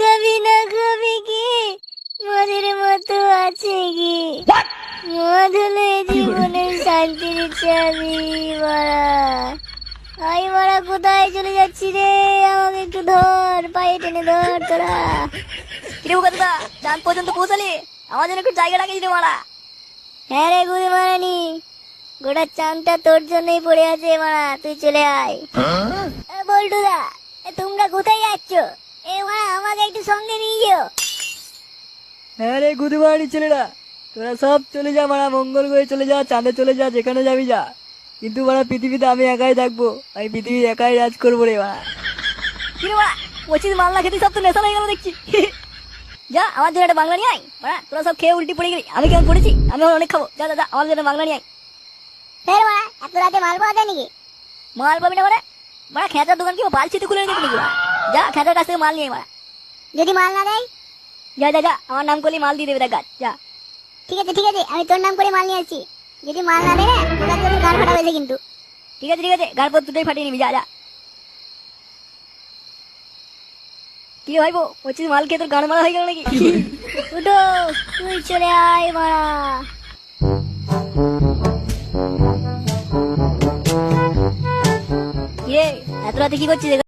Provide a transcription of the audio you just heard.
খাবি না খাবি কি? মদের মতো আছে কি? মদ হলে জীবনের শান্তির চাবি মারা আই মারা কোথায় চলে যাচ্ছি রে? আমাকে একটু ধর পায়ে টেনে ধর তোরা। কিরে দাদা চাঁদ পর্যন্ত পৌঁছালি? আমার জন্য একটু জায়গা রাখিস রে মারা। হ্যাঁ রে গুদি মারানি গোটা চাঁদটা তোর জন্যই পড়ে আছে মারা তুই চলে আয়। এ, বল্টুদা তোমরা কোথায় যাচ্ছ? এ মারা আমাকে একটু সঙ্গে নিয়ে যেও। হ্যাঁ রে গুদুবাড়ি ছেলেরা তোরা সব চলে যা মারা মঙ্গল করে চলে যা চাঁদে চলে যা যেখানে যাবি যা। কিন্তু মারা পৃথিবীতে আমি একাই থাকব আমি পৃথিবী একাই রাজ করব রে মারা পঁচিশ মালনা খেতে সব তো নেশা হয়ে গেল দেখছি। যা আমার জন্য একটা বাংলা নিয়ে আয়। মারা তোরা সব খেয়ে উল্টি পড়ে গেলি। আমি কেমন পড়েছি? আমি অনেক খাব। যা যা যা আমার জন্য বাংলা নিয়ে আয়। ফের মারা এত রাতে মাল পাওয়া যায় নাকি মাল পাবি না মারা মারা খেঁচার দোকান কি? বালছিতে খুলে রেখেছি নাকি? যা খেঁচার কাছ থেকে মাল নিয়ে মারা যদি মাল না দেয় যা যা যা আমার নাম করলি মাল দিয়ে দেবে দেখ গাছ যা ঠিক আছে ঠিক আছে আমি তোর নাম করে মাল নিয়ে আসছি যদি মাল না দেয় না তোর গান ফাটা হয়েছে কিন্তু ঠিক আছে ঠিক আছে গাড় পর দুটোই ফাটিয়ে নিবি যা যা কি ভাইবো পঁচিশ মাল খেয়ে তোর গান মারা হয়ে গেল নাকি উঠো তুই চলে আয় মারা এত রাতে কি করছিস